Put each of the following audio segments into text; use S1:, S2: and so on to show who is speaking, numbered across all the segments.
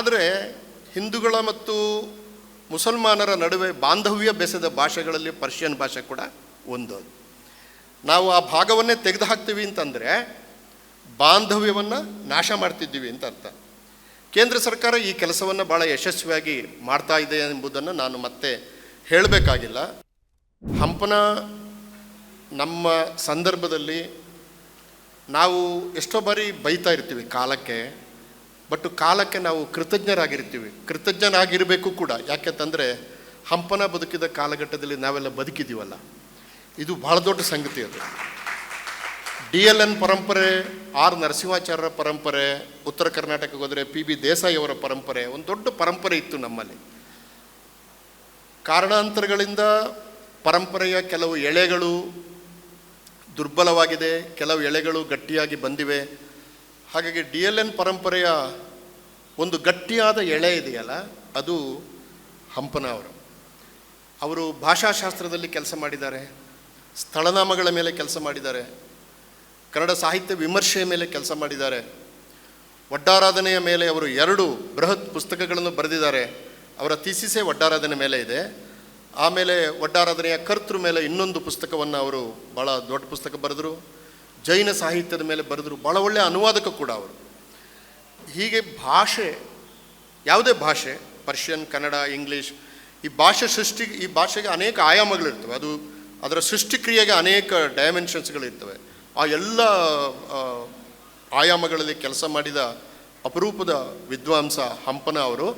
S1: ಆದರೆ ಹಿಂದೂಗಳ ಮತ್ತು ಮುಸಲ್ಮಾನರ ನಡುವೆ ಬಾಂಧವ್ಯ ಬೆಸೆದ ಭಾಷೆಗಳಲ್ಲಿ ಪರ್ಷಿಯನ್ ಭಾಷೆ ಕೂಡ ಒಂದು ಅದು. ನಾವು ಆ ಭಾಗವನ್ನೇ ತೆಗೆದು ಹಾಕ್ತೀವಿ ಅಂತಂದರೆ ಬಾಂಧವ್ಯವನ್ನು ನಾಶ ಮಾಡ್ತಿದ್ದೀವಿ ಅಂತ ಅರ್ಥ. ಕೇಂದ್ರ ಸರ್ಕಾರ ಈ ಕೆಲಸವನ್ನು ಭಾಳ ಯಶಸ್ವಿಯಾಗಿ ಮಾಡ್ತಾ ಇದೆ ಎಂಬುದನ್ನು ನಾನು ಮತ್ತೆ ಹೇಳಬೇಕಾಗಿಲ್ಲ. ಹಂಪನ ನಮ್ಮ ಸಂದರ್ಭದಲ್ಲಿ ನಾವು ಎಷ್ಟೋ ಬಾರಿ ಬೈತಾ ಇರ್ತೀವಿ ಕಾಲಕ್ಕೆ. ಬಟ್ ಕಾಲಕ್ಕೆ ನಾವು ಕೃತಜ್ಞರಾಗಿರ್ತೀವಿ. ಕೃತಜ್ಞನಾಗಿರಬೇಕು ಕೂಡ. ಯಾಕೆಂತಂದರೆ ಹಂಪನ ಬದುಕಿದ ಕಾಲಘಟ್ಟದಲ್ಲಿ ನಾವೆಲ್ಲ ಬದುಕಿದ್ದೀವಲ್ಲ ಇದು ಭಾಳ ದೊಡ್ಡ ಸಂಗತಿ ಅದು. ಡಿ ಎಲ್ ಎನ್ ಪರಂಪರೆ, ಆರ್ ನರಸಿಂಹಾಚಾರ್ಯರ ಪರಂಪರೆ, ಉತ್ತರ ಕರ್ನಾಟಕಕ್ಕೆ ಹೋದರೆ ಪಿ ಬಿ ದೇಸಾಯಿ ಅವರ ಪರಂಪರೆ, ಒಂದು ದೊಡ್ಡ ಪರಂಪರೆ ಇತ್ತು ನಮ್ಮಲ್ಲಿ. ಕಾರಣಾಂತರಗಳಿಂದ ಪರಂಪರೆಯ ಕೆಲವು ಎಳೆಗಳು ದುರ್ಬಲವಾಗಿದೆ, ಕೆಲವು ಎಳೆಗಳು ಗಟ್ಟಿಯಾಗಿ ಬಂದಿವೆ. ಹಾಗಾಗಿ ಡಿ ಎಲ್ ಎನ್ ಪರಂಪರೆಯ ಒಂದು ಗಟ್ಟಿಯಾದ ಎಳೆ ಇದೆಯಲ್ಲ, ಅದು ಹಂಪನ ಅವರು ಅವರು ಭಾಷಾಶಾಸ್ತ್ರದಲ್ಲಿ ಕೆಲಸ ಮಾಡಿದ್ದಾರೆ, ಸ್ಥಳನಾಮಗಳ ಮೇಲೆ ಕೆಲಸ ಮಾಡಿದ್ದಾರೆ, ಕನ್ನಡ ಸಾಹಿತ್ಯ ವಿಮರ್ಶೆಯ ಮೇಲೆ ಕೆಲಸ ಮಾಡಿದ್ದಾರೆ. ಒಡ್ಡಾರಾಧನೆಯ ಮೇಲೆ ಅವರು ಎರಡು ಬೃಹತ್ ಪುಸ್ತಕಗಳನ್ನು ಬರೆದಿದ್ದಾರೆ. ಅವರ ಥೀಸಿಸೇ ಒಡ್ಡಾರಾಧನೆ ಮೇಲೆ ಇದೆ. ಆಮೇಲೆ ಒಡ್ಡಾರಾಧನೆಯ ಕರ್ತೃ ಮೇಲೆ ಇನ್ನೊಂದು ಪುಸ್ತಕವನ್ನು ಅವರು ಭಾಳ ದೊಡ್ಡ ಪುಸ್ತಕ ಬರೆದರು. ಜೈನ ಸಾಹಿತ್ಯದ ಮೇಲೆ ಬರೆದರು. ಭಾಳ ಒಳ್ಳೆಯ ಅನುವಾದಕ ಕೂಡ ಅವರು. ಹೀಗೆ ಭಾಷೆ, ಯಾವುದೇ ಭಾಷೆ, ಪರ್ಷಿಯನ್, ಕನ್ನಡ, ಇಂಗ್ಲೀಷ್, ಈ ಭಾಷೆ ಸೃಷ್ಟಿ, ಈ ಭಾಷೆಗೆ ಅನೇಕ ಆಯಾಮಗಳಿರ್ತವೆ. ಅದು ಅದರ ಸೃಷ್ಟಿಕ್ರಿಯೆಗೆ ಅನೇಕ ಡೈಮೆನ್ಷನ್ಸ್ಗಳಿರ್ತವೆ ಆ ಎಲ್ಲ ಆಯಾಮಗಳಲ್ಲಿ ಕೆಲಸ ಮಾಡಿದ ಅಪರೂಪದ ವಿದ್ವಾಂಸ ಹಂಪನ ಅವರು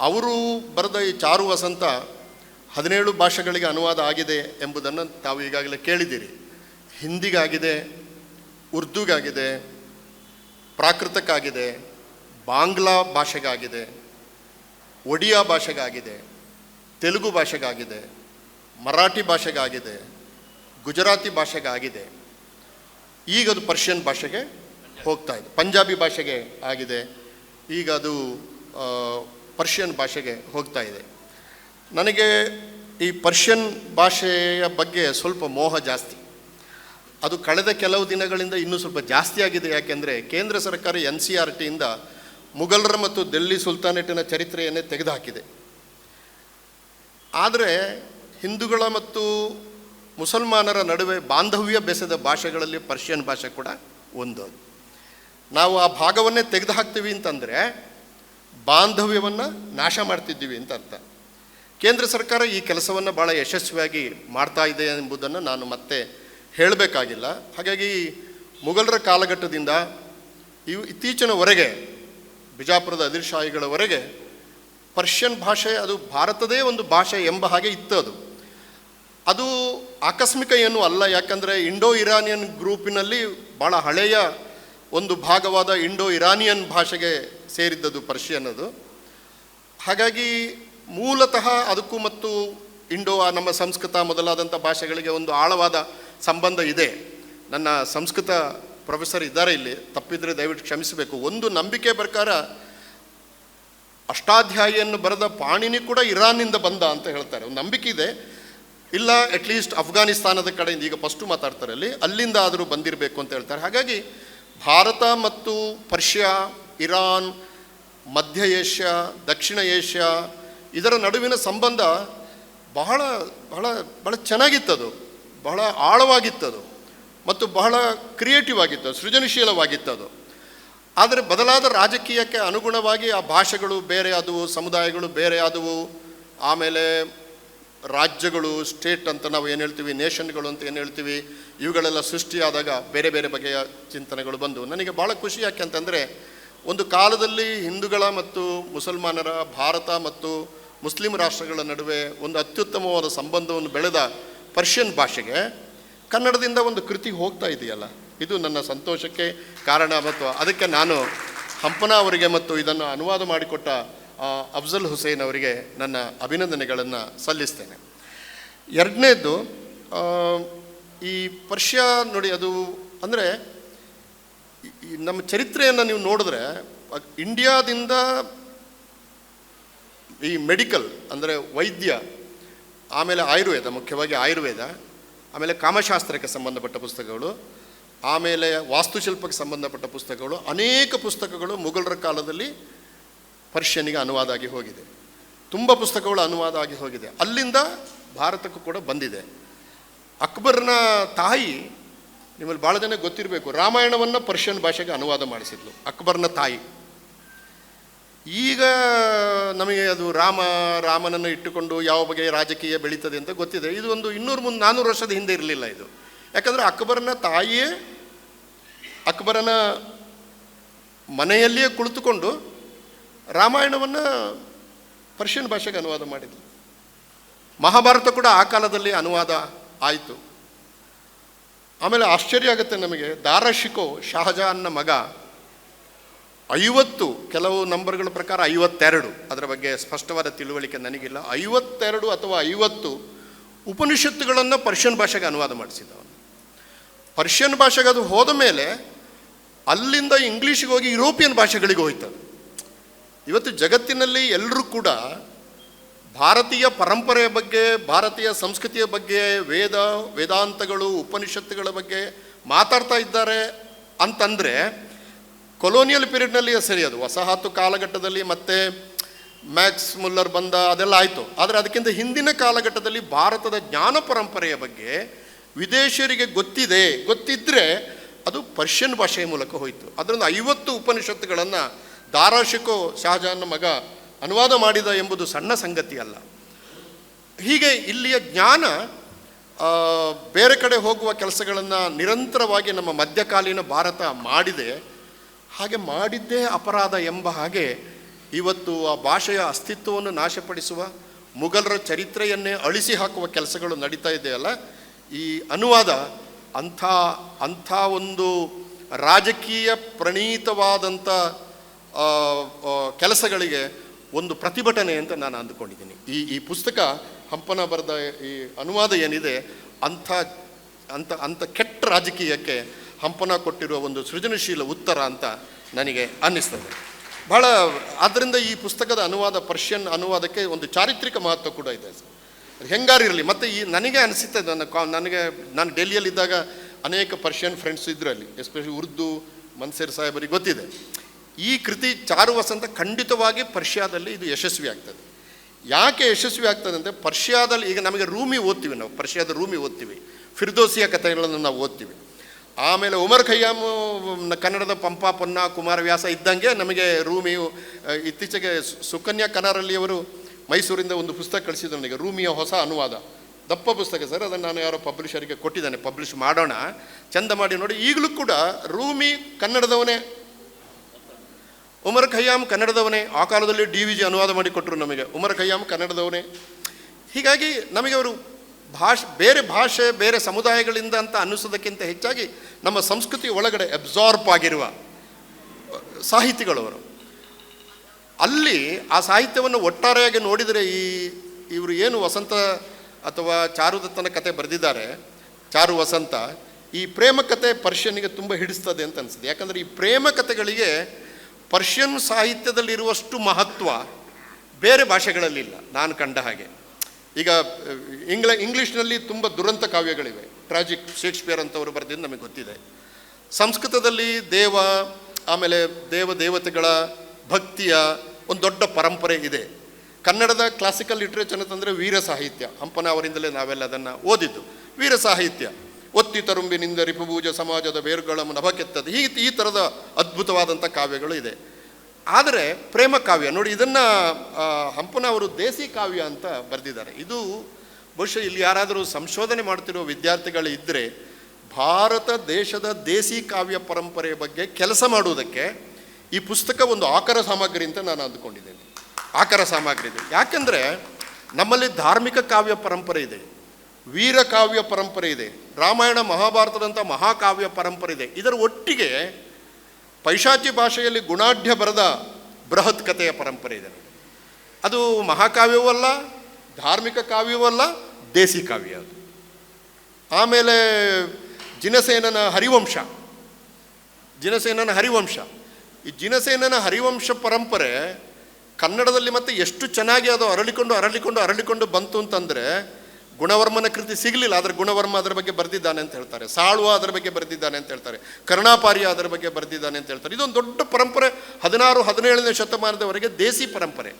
S1: ಅವರು ಬರೆದ ಈ ಚಾರು ವಸಂತ ಹದಿನೇಳು ಭಾಷೆಗಳಿಗೆ ಅನುವಾದ ಆಗಿದೆ ಎಂಬುದನ್ನು ತಾವು ಈಗಾಗಲೇ ಕೇಳಿದ್ದೀರಿ. ಹಿಂದಿಗಾಗಿದೆ, ಉರ್ದುಗಾಗಿದೆ, ಪ್ರಾಕೃತಕ್ಕಾಗಿದೆ ಬಾಂಗ್ಲಾ ಭಾಷೆಗಾಗಿದೆ, ಒಡಿಯಾ ಭಾಷೆಗಾಗಿದೆ, ತೆಲುಗು ಭಾಷೆಗಾಗಿದೆ, ಮರಾಠಿ ಭಾಷೆಗಾಗಿದೆ, ಗುಜರಾತಿ ಭಾಷೆಗಾಗಿದೆ. ಈಗ ಅದು ಪರ್ಷಿಯನ್ ಭಾಷೆಗೆ ಹೋಗ್ತಾ ಇದೆ, ಪಂಜಾಬಿ ಭಾಷೆಗೆ ಆಗಿದೆ. ಈಗ ಅದು ಪರ್ಷಿಯನ್ ಭಾಷೆಗೆ ಹೋಗ್ತಾ ಇದೆ. ನನಗೆ ಈ ಪರ್ಷಿಯನ್ ಭಾಷೆಯ ಬಗ್ಗೆ ಸ್ವಲ್ಪ ಮೋಹ ಜಾಸ್ತಿ. ಅದು ಕಳೆದ ಕೆಲವು ದಿನಗಳಿಂದ ಇನ್ನೂ ಸ್ವಲ್ಪ ಜಾಸ್ತಿ ಆಗಿದೆ. ಯಾಕೆಂದರೆ ಕೇಂದ್ರ ಸರ್ಕಾರ ಎನ್ ಸಿ ಆರ್ ಟಿಯಿಂದ ಮುಘಲರ ಮತ್ತು ದೆಲ್ಲಿ ಸುಲ್ತಾನೇಟಿನ ಚರಿತ್ರೆಯನ್ನೇ ತೆಗೆದುಹಾಕಿದೆ. ಆದರೆ ಹಿಂದೂಗಳ ಮತ್ತು ಮುಸಲ್ಮಾನರ ನಡುವೆ ಬಾಂಧವ್ಯ ಬೆಸೆದ ಭಾಷೆಗಳಲ್ಲಿ ಪರ್ಷಿಯನ್ ಭಾಷೆ ಕೂಡ ಒಂದು ನಾವು ಆ ಭಾಗವನ್ನೇ ತೆಗೆದು ಹಾಕ್ತೀವಿ ಅಂತಂದರೆ ಬಾಂಧವ್ಯವನ್ನು ನಾಶ ಮಾಡ್ತಿದ್ದೀವಿ ಅಂತ ಅರ್ಥ. ಕೇಂದ್ರ ಸರ್ಕಾರ ಈ ಕೆಲಸವನ್ನು ಭಾಳ ಯಶಸ್ವಿಯಾಗಿ ಮಾಡ್ತಾ ಇದೆ ಎಂಬುದನ್ನು ನಾನು ಮತ್ತೆ ಹೇಳಬೇಕಾಗಿಲ್ಲ. ಹಾಗಾಗಿ ಮುಘಲರ ಕಾಲಘಟ್ಟದಿಂದ ಇವು ಇತ್ತೀಚಿನವರೆಗೆ ಬಿಜಾಪುರದ ಅದಿರ್ಶಾಹಿಗಳವರೆಗೆ ಪರ್ಷಿಯನ್ ಭಾಷೆ ಅದು ಭಾರತದೇ ಒಂದು ಭಾಷೆ ಎಂಬ ಹಾಗೆ ಇತ್ತು ಅದು. ಅದು ಆಕಸ್ಮಿಕ ಏನೂ ಅಲ್ಲ, ಯಾಕಂದರೆ ಇಂಡೋ ಇರಾನಿಯನ್ ಗ್ರೂಪಿನಲ್ಲಿ ಭಾಳ ಹಳೆಯ ಒಂದು ಭಾಗವಾದ ಇಂಡೋ ಇರಾನಿಯನ್ ಭಾಷೆಗೆ ಸೇರಿದ್ದದು ಪರ್ಷಿಯನ್ ಅದು. ಹಾಗಾಗಿ ಮೂಲತಃ ಅದಕ್ಕೂ ಮತ್ತು ಇಂಡೋ ನಮ್ಮ ಸಂಸ್ಕೃತ ಮೊದಲಾದಂಥ ಭಾಷೆಗಳಿಗೆ ಒಂದು ಆಳವಾದ ಸಂಬಂಧ ಇದೆ. ನನ್ನ ಸಂಸ್ಕೃತ ಪ್ರೊಫೆಸರ್ ಇದ್ದಾರೆ ಇಲ್ಲಿ, ತಪ್ಪಿದರೆ ದಯವಿಟ್ಟು ಕ್ಷಮಿಸಬೇಕು. ಒಂದು ನಂಬಿಕೆ ಪ್ರಕಾರ ಅಷ್ಟಾಧ್ಯಾಯಿಯನ್ನು ಬರೆದ ಪಾಣಿನಿ ಕೂಡ ಇರಾನ್ನಿಂದ ಬಂದ ಅಂತ ಹೇಳ್ತಾರೆ. ಒಂದು ನಂಬಿಕೆ ಇದೆ. ಇಲ್ಲ ಅಟ್ಲೀಸ್ಟ್ ಅಫ್ಘಾನಿಸ್ತಾನದ ಕಡೆಯಿಂದ, ಈಗ ಫಸ್ಟು ಮಾತಾಡ್ತಾರೆ ಅಲ್ಲಿ, ಅಲ್ಲಿಂದ ಆದರೂ ಬಂದಿರಬೇಕು ಅಂತ ಹೇಳ್ತಾರೆ. ಹಾಗಾಗಿ ಭಾರತ ಮತ್ತು ಪರ್ಷಿಯಾ, ಇರಾನ್, ಮಧ್ಯ ಏಷ್ಯಾ, ದಕ್ಷಿಣ ಏಷ್ಯಾ, ಇದರ ನಡುವಿನ ಸಂಬಂಧ ಬಹಳ ಬಹಳ ಬಹಳ ಚೆನ್ನಾಗಿತ್ತದು. ಬಹಳ ಆಳವಾಗಿತ್ತದು. ಮತ್ತು ಬಹಳ ಕ್ರಿಯೇಟಿವ್ ಆಗಿತ್ತು ಸೃಜನಶೀಲವಾಗಿತ್ತು ಅದು ಆದರೆ ಬದಲಾದ ರಾಜಕೀಯಕ್ಕೆ ಅನುಗುಣವಾಗಿ ಆ ಭಾಷೆಗಳು ಬೇರೆ ಆದವು, ಸಮುದಾಯಗಳು ಬೇರೆ ಆದವು. ಆಮೇಲೆ ರಾಜ್ಯಗಳು ಸ್ಟೇಟ್ ಅಂತ ನಾವು ಏನು ಹೇಳ್ತೀವಿ ನೇಷನ್ಗಳು ಅಂತ ಏನು ಹೇಳ್ತೀವಿ, ಇವುಗಳೆಲ್ಲ ಸೃಷ್ಟಿಯಾದಾಗ ಬೇರೆ ಬೇರೆ ಬಗೆಯ ಚಿಂತನೆಗಳು ಬಂದು ನನಗೆ ಭಾಳ ಖುಷಿ ಯಾಕೆ ಅಂತಂದರೆ, ಒಂದು ಕಾಲದಲ್ಲಿ ಹಿಂದೂಗಳ ಮತ್ತು ಮುಸಲ್ಮಾನರ ಭಾರತ ಮತ್ತು ಮುಸ್ಲಿಂ ರಾಷ್ಟ್ರಗಳ ನಡುವೆ ಒಂದು ಅತ್ಯುತ್ತಮವಾದ ಸಂಬಂಧವನ್ನು ಬೆಳೆದ ಪರ್ಷಿಯನ್ ಭಾಷೆಗೆ ಕನ್ನಡದಿಂದ ಒಂದು ಕೃತಿ ಹೋಗ್ತಾ ಇದೆಯಲ್ಲ, ಇದು ನನ್ನ ಸಂತೋಷಕ್ಕೆ ಕಾರಣ ಮತ್ತು ಅದಕ್ಕೆ ನಾನು ಹಂಪನ ಅವರಿಗೆ ಮತ್ತು ಇದನ್ನು ಅನುವಾದ ಮಾಡಿಕೊಟ್ಟ ಅಫ್ಜಲ್ ಹುಸೇನ್ ಅವರಿಗೆ ನನ್ನ ಅಭಿನಂದನೆಗಳನ್ನು ಸಲ್ಲಿಸ್ತೇನೆ. ಎರಡನೇದು ಈ ಪರ್ಷಿಯಾ ನೋಡಿ ಅದು ಅಂದರೆ ನಮ್ಮ ಚರಿತ್ರೆಯನ್ನು ನೀವು ನೋಡಿದ್ರೆ, ಇಂಡಿಯಾದಿಂದ ಈ ಮೆಡಿಕಲ್ ಅಂದರೆ ವೈದ್ಯ, ಆಮೇಲೆ ಆಯುರ್ವೇದ, ಮುಖ್ಯವಾಗಿ ಆಯುರ್ವೇದ ಆಮೇಲೆ ಕಾಮಶಾಸ್ತ್ರಕ್ಕೆ ಸಂಬಂಧಪಟ್ಟ ಪುಸ್ತಕಗಳು, ಆಮೇಲೆ ವಾಸ್ತುಶಿಲ್ಪಕ್ಕೆ ಸಂಬಂಧಪಟ್ಟ ಪುಸ್ತಕಗಳು, ಅನೇಕ ಪುಸ್ತಕಗಳು ಮುಘಲರ ಕಾಲದಲ್ಲಿ ಪರ್ಷಿಯನಿಗೆ ಅನುವಾದ ಆಗಿ ಹೋಗಿದೆ. ತುಂಬ ಪುಸ್ತಕಗಳು ಅನುವಾದ ಆಗಿ ಹೋಗಿದೆ. ಅಲ್ಲಿಂದ ಭಾರತಕ್ಕೂ ಕೂಡ ಬಂದಿದೆ. ಅಕ್ಬರ್ನ ತಾಯಿ, ನಿಮ್ಮಲ್ಲಿ ಭಾಳ ಜನ ಗೊತ್ತಿರಬೇಕು, ರಾಮಾಯಣವನ್ನು ಪರ್ಷಿಯನ್ ಭಾಷೆಗೆ ಅನುವಾದ ಮಾಡಿಸಿದ್ಲು, ಅಕ್ಬರ್ನ ತಾಯಿ. ಈಗ ನಮಗೆ ಅದು ರಾಮ, ರಾಮನನ್ನು ಇಟ್ಟುಕೊಂಡು ಯಾವ ಬಗೆಯ ರಾಜಕೀಯ ಬೆಳೀತದೆ ಅಂತ ಗೊತ್ತಿದೆ. ಇದು ಒಂದು ಇನ್ನೂರು ಮುಂದೆ ನಾನ್ನೂರು ವರ್ಷದ ಹಿಂದೆ ಇರಲಿಲ್ಲ ಇದು. ಯಾಕಂದರೆ ಅಕ್ಬರನ ತಾಯಿಯೇ ಅಕ್ಬರನ ಮನೆಯಲ್ಲಿಯೇ ಕುಳಿತುಕೊಂಡು ರಾಮಾಯಣವನ್ನು ಪರ್ಷಿಯನ್ ಭಾಷೆಗೆ ಅನುವಾದ ಮಾಡಿದ್ಲು. ಮಹಾಭಾರತ ಕೂಡ ಆ ಕಾಲದಲ್ಲಿ ಅನುವಾದ ಆಯಿತು. ಆಮೇಲೆ ಆಶ್ಚರ್ಯ ಆಗುತ್ತೆ ನಮಗೆ. ದಾರಾಶಿಕೋ, ಶಹಜಹಾನ್ನ ಮಗ ಐವತ್ತು, ಕೆಲವು ನಂಬರ್ಗಳ ಪ್ರಕಾರ ಐವತ್ತೆರಡು. ಅದರ ಬಗ್ಗೆ ಸ್ಪಷ್ಟವಾದ ತಿಳುವಳಿಕೆ ನನಗಿಲ್ಲ. ಐವತ್ತೆರಡು ಅಥವಾ ಐವತ್ತು ಉಪನಿಷತ್ತುಗಳನ್ನು ಪರ್ಷಿಯನ್ ಭಾಷೆಗೆ ಅನುವಾದ ಮಾಡಿಸಿದ ಅವನು ಪರ್ಷಿಯನ್ ಭಾಷೆಗೆ ಅದು ಹೋದ ಮೇಲೆ ಅಲ್ಲಿಂದ ಇಂಗ್ಲೀಷಿಗೆ ಹೋಗಿ ಯುರೋಪಿಯನ್ ಭಾಷೆಗಳಿಗೆ ಹೋಯ್ತದೆ. ಇವತ್ತು ಜಗತ್ತಿನಲ್ಲಿ ಎಲ್ಲರೂ ಕೂಡ ಭಾರತೀಯ ಪರಂಪರೆಯ ಬಗ್ಗೆ, ಭಾರತೀಯ ಸಂಸ್ಕೃತಿಯ ಬಗ್ಗೆ, ವೇದ, ವೇದಾಂತಗಳು, ಉಪನಿಷತ್ತುಗಳ ಬಗ್ಗೆ ಮಾತಾಡ್ತಾ ಇದ್ದಾರೆ ಅಂತಂದರೆ ಕೊಲೋನಿಯಲ್ ಪೀರಿಯಡ್ನಲ್ಲಿಯೇ ಸರಿ ಅದು. ವಸಾಹತು ಕಾಲಘಟ್ಟದಲ್ಲಿ ಮತ್ತೆ ಮ್ಯಾಕ್ಸ್ ಮುಲ್ಲರ್ ಬಂದ ಅದೆಲ್ಲ ಆಯಿತು. ಆದರೆ ಅದಕ್ಕಿಂತ ಹಿಂದಿನ ಕಾಲಘಟ್ಟದಲ್ಲಿ ಭಾರತದ ಜ್ಞಾನ ಪರಂಪರೆಯ ಬಗ್ಗೆ ವಿದೇಶಿಯರಿಗೆ ಗೊತ್ತಿದೆ. ಗೊತ್ತಿದ್ದರೆ ಅದು ಪರ್ಷಿಯನ್ ಭಾಷೆಯ ಮೂಲಕ ಹೋಯಿತು. ಅದರಿಂದ ಐವತ್ತು ಉಪನಿಷತ್ತುಗಳನ್ನು ದಾರಾಶಿಕೋ ಶಹಜಹಾನ್ನ ಮಗ ಅನುವಾದ ಮಾಡಿದ ಎಂಬುದು ಸಣ್ಣ ಸಂಗತಿ ಅಲ್ಲ. ಹೀಗೆ ಇಲ್ಲಿಯ ಜ್ಞಾನ ಬೇರೆ ಕಡೆ ಹೋಗುವ ಕೆಲಸಗಳನ್ನು ನಿರಂತರವಾಗಿ ನಮ್ಮ ಮಧ್ಯಕಾಲೀನ ಭಾರತ ಮಾಡಿದೆ. ಹಾಗೆ ಮಾಡಿದ್ದೇ ಅಪರಾಧ ಎಂಬ ಹಾಗೆ ಇವತ್ತು ಆ ಭಾಷೆಯ ಅಸ್ತಿತ್ವವನ್ನು ನಾಶಪಡಿಸುವ ಮುಘಲರ ಚರಿತ್ರೆಯನ್ನೇ ಅಳಿಸಿ ಹಾಕುವ ಕೆಲಸಗಳು ನಡೀತಾ ಇದೆಯಲ್ಲ, ಈ ಅನುವಾದ ಅಂಥ ಅಂಥ ಒಂದು ರಾಜಕೀಯ ಪ್ರಣೀತವಾದಂಥ ಕೆಲಸಗಳಿಗೆ ಒಂದು ಪ್ರತಿಭಟನೆ ಅಂತ ನಾನು ಅಂದುಕೊಂಡಿದ್ದೀನಿ. ಈ ಈ ಪುಸ್ತಕ ಹಂಪನ ಬರೆದ ಈ ಅನುವಾದ ಏನಿದೆ, ಅಂಥ ಅಂಥ ಅಂಥ ಕೆಟ್ಟ ರಾಜಕೀಯಕ್ಕೆ ಹಂಪನ ಕೊಟ್ಟಿರುವ ಒಂದು ಸೃಜನಶೀಲ ಉತ್ತರ ಅಂತ ನನಗೆ ಅನ್ನಿಸ್ತದೆ. ಬಹಳ ಆದ್ದರಿಂದ ಈ ಪುಸ್ತಕದ ಅನುವಾದ, ಪರ್ಷಿಯನ್ ಅನುವಾದಕ್ಕೆ ಒಂದು ಚಾರಿತ್ರಿಕ ಮಹತ್ವ ಕೂಡ ಇದೆ. ಹೆಂಗಾರಿರಲಿ ಮತ್ತು ಈ ನನಗೆ ಅನಿಸುತ್ತೆ ನನ್ನ ಕಾ, ನನಗೆ, ನಾನು ಡೆಲ್ಲಿಯಲ್ಲಿದ್ದಾಗ ಅನೇಕ ಪರ್ಷಿಯನ್ ಫ್ರೆಂಡ್ಸ್ ಇದ್ರಲ್ಲಿ ಎಸ್ಪೆಷಲಿ ಉರ್ದು, ಮನ್ಸೇರ್ ಸಾಹೇಬರಿಗೆ ಗೊತ್ತಿದೆ. ಈ ಕೃತಿ ಚಾರು ವಸಂತ ಖಂಡಿತವಾಗಿ ಪರ್ಷಿಯಾದಲ್ಲಿ ಇದು ಯಶಸ್ವಿ ಆಗ್ತದೆ. ಯಾಕೆ ಯಶಸ್ವಿ ಆಗ್ತದೆ ಅಂದರೆ ಪರ್ಷಿಯಾದಲ್ಲಿ ಈಗ ನಮಗೆ ರೂಮಿ ಓದ್ತೀವಿ ನಾವು, ಪರ್ಷಿಯಾದ ರೂಮಿ ಓದ್ತೀವಿ. ಫಿರ್ದೋಸಿಯ ಕಥೆಗಳನ್ನು ನಾವು ಓದ್ತೀವಿ. ಆಮೇಲೆ ಉಮರ್ ಖಯ್ಯಾಮ್ ಕನ್ನಡದ ಪಂಪ ಪೊನ್ನ ಕುಮಾರವ್ಯಾಸ ಇದ್ದಂಗೆ ನಮಗೆ ರೂಮಿಯು ಇತ್ತೀಚೆಗೆ ಸುಕನ್ಯಾ ಕನಾರಲ್ಲಿಯವರು ಮೈಸೂರಿಂದ ಒಂದು ಪುಸ್ತಕ ಕಳಿಸಿದ್ರು ನನಗೆ, ರೂಮಿಯ ಹೊಸ ಅನುವಾದ. ದಪ್ಪ ಪುಸ್ತಕ ಸರ್, ಅದನ್ನು ನಾನು ಯಾರೋ ಪಬ್ಲಿಷರಿಗೆ ಕೊಟ್ಟಿದ್ದಾನೆ, ಪಬ್ಲಿಷ್ ಮಾಡೋಣ. ಚಂದ ಮಾಡಿ ನೋಡಿ, ಈಗಲೂ ಕೂಡ ರೂಮಿ ಕನ್ನಡದವನೇ. ಉಮರ್ ಖಯ್ಯಾಮ್ ಕನ್ನಡದವನೇ, ಆ ಕಾಲದಲ್ಲಿ ಡಿ ವಿ ಜಿ ಅನುವಾದ ಮಾಡಿ ಕೊಟ್ಟರು ನಮಗೆ, ಉಮರ್ ಖಯ್ಯಾಮ್ ಕನ್ನಡದವನೇ. ಹೀಗಾಗಿ ನಮಗೆ ಅವರು ಭಾಷೆ, ಬೇರೆ ಭಾಷೆ, ಬೇರೆ ಸಮುದಾಯಗಳಿಂದ ಅಂತ ಅನ್ನಿಸೋದಕ್ಕಿಂತ ಹೆಚ್ಚಾಗಿ ನಮ್ಮ ಸಂಸ್ಕೃತಿ ಒಳಗಡೆ ಅಬ್ಸಾರ್ಬ್ ಆಗಿರುವ ಸಾಹಿತಿಗಳವರು. ಅಲ್ಲಿ ಆ ಸಾಹಿತ್ಯವನ್ನು ಒಟ್ಟಾರೆಯಾಗಿ ನೋಡಿದರೆ ಈ, ಇವರು ಏನು ವಸಂತ ಅಥವಾ ಚಾರುದತ್ತನ ಕತೆ ಬರೆದಿದ್ದಾರೆ, ಚಾರು ವಸಂತ, ಈ ಪ್ರೇಮ ಕತೆ ಪರ್ಷಿಯನ್ನಿಗೆ ತುಂಬ ಹಿಡಿಸ್ತದೆ ಅಂತ ಅನಿಸ್ತದೆ ಯಾಕಂದರೆ ಈ ಪ್ರೇಮ ಕಥೆಗಳಿಗೆ ಪರ್ಷಿಯನ್ ಸಾಹಿತ್ಯದಲ್ಲಿರುವಷ್ಟು ಮಹತ್ವ ಬೇರೆ ಭಾಷೆಗಳಲ್ಲಿಲ್ಲ, ನಾನು ಕಂಡ ಹಾಗೆ. ಈಗ, ಇಂಗ್ಲ, ಇಂಗ್ಲೀಷ್ನಲ್ಲಿ ತುಂಬ ದುರಂತ ಕಾವ್ಯಗಳಿವೆ. ಟ್ರಾಜಿಕ್ ಶೇಕ್ಸ್ಪಿಯರ್ ಅಂತವರು ಬರೆದಿದ್ದು ನಮಗೆ ಗೊತ್ತಿದೆ. ಸಂಸ್ಕೃತದಲ್ಲಿ ದೇವ, ಆಮೇಲೆ ದೇವ ದೇವತೆಗಳ ಭಕ್ತಿಯ ಒಂದು ದೊಡ್ಡ ಪರಂಪರೆ ಇದೆ. ಕನ್ನಡದ ಕ್ಲಾಸಿಕಲ್ ಲಿಟ್ರೇಚರ್ ಅಂತಂದರೆ ವೀರ ಸಾಹಿತ್ಯ. ಹಂಪನ ಅವರಿಂದಲೇ ನಾವೆಲ್ಲ ಅದನ್ನು ಓದಿದ್ದು. ವೀರ ಸಾಹಿತ್ಯ. ಒತ್ತಿ ತರುಂಬಿನಿಂದ ರಿಪುಭೂಜ ಸಮಾಜದ ಬೇರುಗಳ ನಭಕೆತ್ತದ. ಈ ಈ ಥರದ ಅದ್ಭುತವಾದಂಥ ಕಾವ್ಯಗಳು ಇದೆ. ಆದರೆ ಪ್ರೇಮ ಕಾವ್ಯ, ನೋಡಿ ಇದನ್ನು ಹಂಪನ ಅವರು ದೇಸಿ ಕಾವ್ಯ ಅಂತ ಬರೆದಿದ್ದಾರೆ. ಇದು ಬಹುಶಃ ಇಲ್ಲಿ ಯಾರಾದರೂ ಸಂಶೋಧನೆ ಮಾಡ್ತಿರೋ ವಿದ್ಯಾರ್ಥಿಗಳು ಇದ್ದರೆ ಭಾರತ ದೇಶದ ದೇಸಿ ಕಾವ್ಯ ಪರಂಪರೆಯ ಬಗ್ಗೆ ಕೆಲಸ ಮಾಡುವುದಕ್ಕೆ ಈ ಪುಸ್ತಕ ಒಂದು ಆಕರ ಸಾಮಗ್ರಿ ಅಂತ ನಾನು ಅಂದುಕೊಂಡಿದ್ದೇನೆ. ಆಕರ ಸಾಮಗ್ರಿ ಇದೆ. ಯಾಕೆಂದರೆ ನಮ್ಮಲ್ಲಿ ಧಾರ್ಮಿಕ ಕಾವ್ಯ ಪರಂಪರೆ ಇದೆ, ವೀರ ಕಾವ್ಯ ಪರಂಪರೆ ಇದೆ, ರಾಮಾಯಣ ಮಹಾಭಾರತದಂಥ ಮಹಾಕಾವ್ಯ ಪರಂಪರೆ ಇದೆ. ಇದರ ಒಟ್ಟಿಗೆ ಪೈಶಾಚಿ ಭಾಷೆಯಲ್ಲಿ ಗುಣಾಢ್ಯ ಬರೆದ ಬೃಹತ್ ಕಥೆಯ ಪರಂಪರೆ ಇದೆ ಅದು ಮಹಾಕಾವ್ಯವೂ ಅಲ್ಲ, ಧಾರ್ಮಿಕ ಕಾವ್ಯವೂ ಅಲ್ಲ, ದೇಸಿ ಕಾವ್ಯ ಅದು. ಆಮೇಲೆ ಜಿನಸೇನನ ಹರಿವಂಶ ಜಿನಸೇನನ ಹರಿವಂಶ. ಈ ಜಿನಸೇನನ ಹರಿವಂಶ ಪರಂಪರೆ ಕನ್ನಡದಲ್ಲಿ ಮತ್ತೆ ಎಷ್ಟು ಚೆನ್ನಾಗಿ ಅದು ಅರಳಿಕೊಂಡು ಅರಳಿಕೊಂಡು ಅರಳಿಕೊಂಡು ಬಂತು ಅಂತಂದರೆ ಗುಣವರ್ಮನ ಕೃತಿ ಸಿಗಲಿಲ್ಲ, ಆದರೆ ಗುಣವರ್ಮ ಅದರ ಬಗ್ಗೆ ಬರೆದಿದ್ದಾನೆ ಅಂತ ಹೇಳ್ತಾರೆ. ಸಾಳುವ ಅದರ ಬಗ್ಗೆ ಬರೆದಿದ್ದಾನೆ ಅಂತ ಹೇಳ್ತಾರೆ. ಕರ್ಣಾಪಾರ್ಯ ಅದರ ಬಗ್ಗೆ ಬರೆದಿದ್ದಾನೆ ಅಂತ ಹೇಳ್ತಾರೆ. ಇದೊಂದು ದೊಡ್ಡ ಪರಂಪರೆ, ಹದಿನಾರು, ಹದಿನೇಳನೇ ಶತಮಾನದವರೆಗೆ ದೇಸಿ ಪರಂಪರೆ.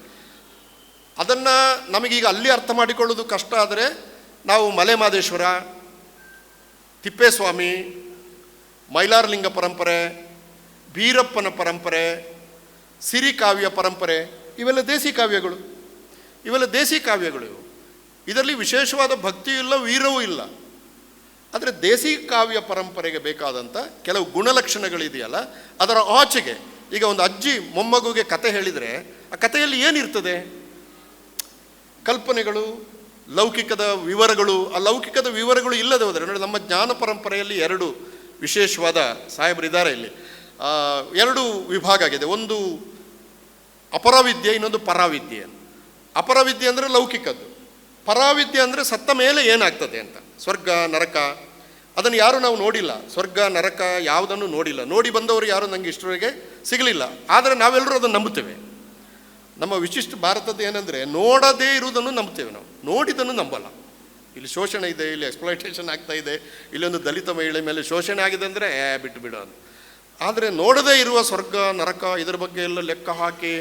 S1: ಅದನ್ನು ನಮಗೀಗ ಅಲ್ಲಿ ಅರ್ಥ ಮಾಡಿಕೊಳ್ಳೋದು ಕಷ್ಟ, ಆದರೆ ನಾವು ಮಲೆ ಮಾದೇಶ್ವರ ತಿಪ್ಪೇಸ್ವಾಮಿ, ಮೈಲಾರಲಿಂಗ ಪರಂಪರೆ, ಬೀರಪ್ಪನ ಪರಂಪರೆ ಸಿರಿ ಕಾವ್ಯ ಪರಂಪರೆ, ಇವೆಲ್ಲ ದೇಸಿ ಕಾವ್ಯಗಳು. ಇವೆಲ್ಲ ದೇಸಿ ಕಾವ್ಯಗಳು ಇವು. ಇದರಲ್ಲಿ ವಿಶೇಷವಾದ ಭಕ್ತಿಯೂ ಇಲ್ಲ ವೀರವೂ ಇಲ್ಲ. ಆದರೆ ದೇಸಿ ಕಾವ್ಯ ಪರಂಪರೆಗೆ ಬೇಕಾದಂಥ ಕೆಲವು ಗುಣಲಕ್ಷಣಗಳಿದೆಯಲ್ಲ, ಅದರ ಆಚೆಗೆ ಈಗ ಒಂದು ಅಜ್ಜಿ ಮೊಮ್ಮಗುಗೆ ಕತೆ ಹೇಳಿದರೆ ಆ ಕಥೆಯಲ್ಲಿ ಏನಿರ್ತದೆ? ಕಲ್ಪನೆಗಳು, ಲೌಕಿಕದ ವಿವರಗಳು, ಆ ಲೌಕಿಕದ ವಿವರಗಳು ಇಲ್ಲದೆ ಹೋದರೆ, ನೋಡಿ ನಮ್ಮ ಜ್ಞಾನ ಪರಂಪರೆಯಲ್ಲಿ ಎರಡು ವಿಶೇಷವಾದ ಸಾಹೇಬರಿದ್ದಾರೆ ಇಲ್ಲಿ. ಎರಡು ವಿಭಾಗ ಆಗಿದೆ. ಒಂದು ಅಪರವಿದ್ಯೆ, ಇನ್ನೊಂದು ಪರಾವಿದ್ಯೆ. ಅಪರವಿದ್ಯೆ ಅಂದರೆ ಲೌಕಿಕದ್ದು. ಪರಾವಿದ್ಯೆ ಅಂದರೆ ಸತ್ತ ಮೇಲೆ ಏನಾಗ್ತದೆ ಅಂತ. ಸ್ವರ್ಗ, ನರಕ, ಅದನ್ನು ಯಾರು ನಾವು ನೋಡಿಲ್ಲ. ಸ್ವರ್ಗ, ನರಕ ಯಾವುದನ್ನು ನೋಡಿಲ್ಲ. ನೋಡಿ ಬಂದವರು ಯಾರು ನನಗೆ ಇಷ್ಟರವರೆಗೆ ಸಿಗಲಿಲ್ಲ. ಆದರೆ ನಾವೆಲ್ಲರೂ ಅದನ್ನು ನಂಬುತ್ತೇವೆ. ನಮ್ಮ ವಿಶಿಷ್ಟ ಭಾರತದ ಏನಂದರೆ, ನೋಡದೇ ಇರುವುದನ್ನು ನಂಬುತ್ತೇವೆ ನಾವು. ನೋಡಿದ್ದನ್ನು ನಂಬಲ್ಲ. ಇಲ್ಲಿ ಶೋಷಣೆ ಇದೆ, ಇಲ್ಲಿ ಎಕ್ಸ್ಪ್ಲೈಟೇಷನ್ ಆಗ್ತಾ ಇದೆ. ಇಲ್ಲೊಂದು ದಲಿತ ಮಹಿಳೆ ಮೇಲೆ ಶೋಷಣೆ ಆಗಿದೆ ಅಂದರೆ ಬಿಟ್ಟು ಬಿಡೋ ಆದರೆ ನೋಡದೇ ಇರುವ ಸ್ವರ್ಗ, ನರಕ ಇದರ ಬಗ್ಗೆ ಎಲ್ಲ ಲೆಕ್ಕ ಹಾಕಿ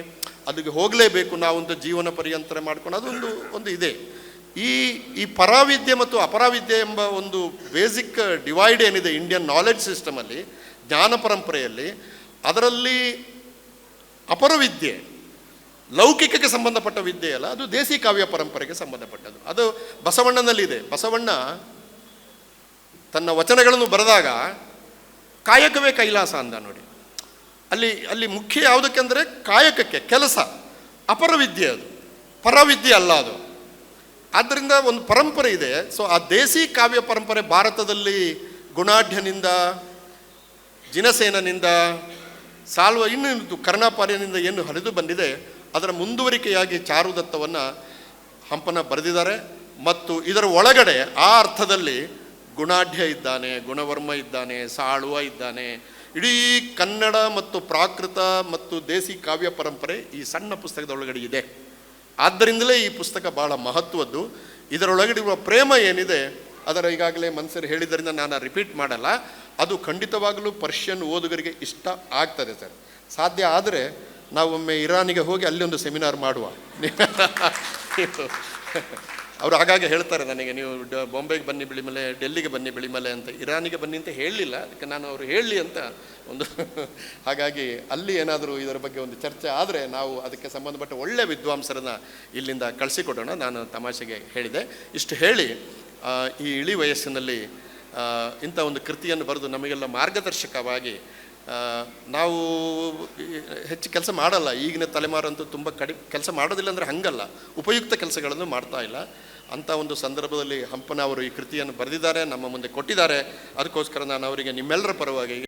S1: ಅದಕ್ಕೆ ಹೋಗಲೇಬೇಕು ನಾವೊಂದು ಜೀವನ ಪರ್ಯಂತರ ಮಾಡ್ಕೊಂಡು, ಅದೊಂದು, ಒಂದು ಇದೆ. ಈ ಈ ಪರಾವಿದ್ಯೆ ಮತ್ತು ಅಪರಾವಿದ್ಯೆ ಎಂಬ ಒಂದು ಬೇಸಿಕ್ ಡಿವೈಡ್ ಏನಿದೆ ಇಂಡಿಯನ್ ನಾಲೆಡ್ಜ್ ಸಿಸ್ಟಮಲ್ಲಿ, ಜ್ಞಾನ ಪರಂಪರೆಯಲ್ಲಿ, ಅದರಲ್ಲಿ ಅಪರವಿದ್ಯೆ, ಲೌಕಿಕಕ್ಕೆ ಸಂಬಂಧಪಟ್ಟ ವಿದ್ಯೆ ಅಲ್ಲ, ಅದು ದೇಸಿ ಕಾವ್ಯ ಪರಂಪರೆಗೆ ಸಂಬಂಧಪಟ್ಟದ್ದು. ಅದು ಬಸವಣ್ಣನಲ್ಲಿದೆ. ಬಸವಣ್ಣ ತನ್ನ ವಚನಗಳನ್ನು ಬರೆದಾಗ, ಕಾಯಕವೇ ಕೈಲಾಸ ಅಂದ ನೋಡಿ. ಅಲ್ಲಿ ಅಲ್ಲಿ ಮುಖ್ಯ ಯಾವುದಕ್ಕೆ ಅಂದರೆ ಕಾಯಕಕ್ಕೆ, ಕೆಲಸ, ಅಪರವಿದ್ಯೆ ಅದು. ಪರವಿದ್ಯೆ ಅಲ್ಲ ಅದು. ಆದ್ದರಿಂದ ಒಂದು ಪರಂಪರೆ ಇದೆ. ಸೊ ಆ ದೇಸಿ ಕಾವ್ಯ ಪರಂಪರೆ ಭಾರತದಲ್ಲಿ ಗುಣಾಢ್ಯನಿಂದ, ಜಿನಸೇನನಿಂದ, ಸಾಲ್ವ ಇನ್ನು ಕರ್ಣಾಪಾರ್ಯನಿಂದ ಏನು ಹರಿದು ಬಂದಿದೆ, ಅದರ ಮುಂದುವರಿಕೆಯಾಗಿ ಚಾರುದತ್ತವನ್ನು ಹಂಪನ ಬರೆದಿದ್ದಾರೆ. ಮತ್ತು ಇದರ ಒಳಗಡೆ ಆ ಅರ್ಥದಲ್ಲಿ ಗುಣಾಢ್ಯ ಇದ್ದಾನೆ, ಗುಣವರ್ಮ ಇದ್ದಾನೆ, ಸಾಳುವ ಇದ್ದಾನೆ. ಇಡೀ ಕನ್ನಡ ಮತ್ತು ಪ್ರಾಕೃತ ಮತ್ತು ದೇಸಿ ಕಾವ್ಯ ಪರಂಪರೆ ಈ ಸಣ್ಣ ಪುಸ್ತಕದ ಒಳಗಡೆ ಇದೆ. ಆದ್ದರಿಂದಲೇ ಈ ಪುಸ್ತಕ ಬಹಳ ಮಹತ್ವದ್ದು. ಇದರೊಳಗಡಿರುವ ಪ್ರೇಮ ಏನಿದೆ, ಅದರ ಈಗಾಗಲೇ ಮನ್ಸರು ಹೇಳಿದ್ದರಿಂದ ನಾನು ರಿಪೀಟ್ ಮಾಡಲ್ಲ. ಅದು ಖಂಡಿತವಾಗಲೂ ಪರ್ಷಿಯನ್ ಓದುಗರಿಗೆ ಇಷ್ಟ ಆಗ್ತದೆ ಸರ್. ಸಾಧ್ಯ ಆದರೆ ನಾವೊಮ್ಮೆ ಇರಾನಿಗೆ ಹೋಗಿ ಅಲ್ಲಿ ಒಂದು ಸೆಮಿನಾರ್ ಮಾಡುವ. ಅವರು ಹಾಗಾಗಿ ಹೇಳ್ತಾರೆ ನನಗೆ, ನೀವು ಬಾಂಬೆಗೆ ಬನ್ನಿ ಬಿಳಿಮಲೆ ಡೆಲ್ಲಿಗೆ ಬನ್ನಿ ಬಿಳಿಮಲೆ ಅಂತ. ಇರಾನಿಗೆ ಬನ್ನಿ ಅಂತ ಹೇಳಲಿಲ್ಲ. ಅದಕ್ಕೆ ನಾನು ಅವರು ಹೇಳಲಿ ಅಂತ ಒಂದು ಹಾಗಾಗಿ ಅಲ್ಲಿ ಏನಾದರೂ ಇದರ ಬಗ್ಗೆ ಒಂದು ಚರ್ಚೆ ಆದರೆ ನಾವು ಅದಕ್ಕೆ ಸಂಬಂಧಪಟ್ಟ ಒಳ್ಳೆಯ ವಿದ್ವಾಂಸರನ್ನು ಇಲ್ಲಿಂದ ಕಳಿಸಿಕೊಡೋಣ. ನಾನು ತಮಾಷೆಗೆ ಹೇಳಿದೆ. ಇಷ್ಟು ಹೇಳಿ ಈ ಇಳಿ ವಯಸ್ಸಿನಲ್ಲಿ ಇಂಥ ಒಂದು ಕೃತಿಯನ್ನು ಬರೆದು ನಮಗೆಲ್ಲ ಮಾರ್ಗದರ್ಶಕವಾಗಿ ನಾವು ಹೆಚ್ಚು ಕೆಲಸ ಮಾಡಲ್ಲ. ಈಗಿನ ತಲೆಮಾರಂತೂ ತುಂಬ ಕಡಿಮೆ ಕೆಲಸ ಮಾಡೋದಿಲ್ಲ ಅಂದರೆ ಹಂಗಲ್ಲ. ಉಪಯುಕ್ತ ಕೆಲಸಗಳನ್ನು ಮಾಡ್ತಾ ಇಲ್ಲ. ಅಂಥ ಒಂದು ಸಂದರ್ಭದಲ್ಲಿ ಹಂಪನ ಅವರು ಈ ಕೃತಿಯನ್ನು ಬರೆದಿದ್ದಾರೆ, ನಮ್ಮ ಮುಂದೆ ಕೊಟ್ಟಿದ್ದಾರೆ. ಅದಕ್ಕೋಸ್ಕರ ನಾನು ಅವರಿಗೆ ನಿಮ್ಮೆಲ್ಲರ ಪರವಾಗಿ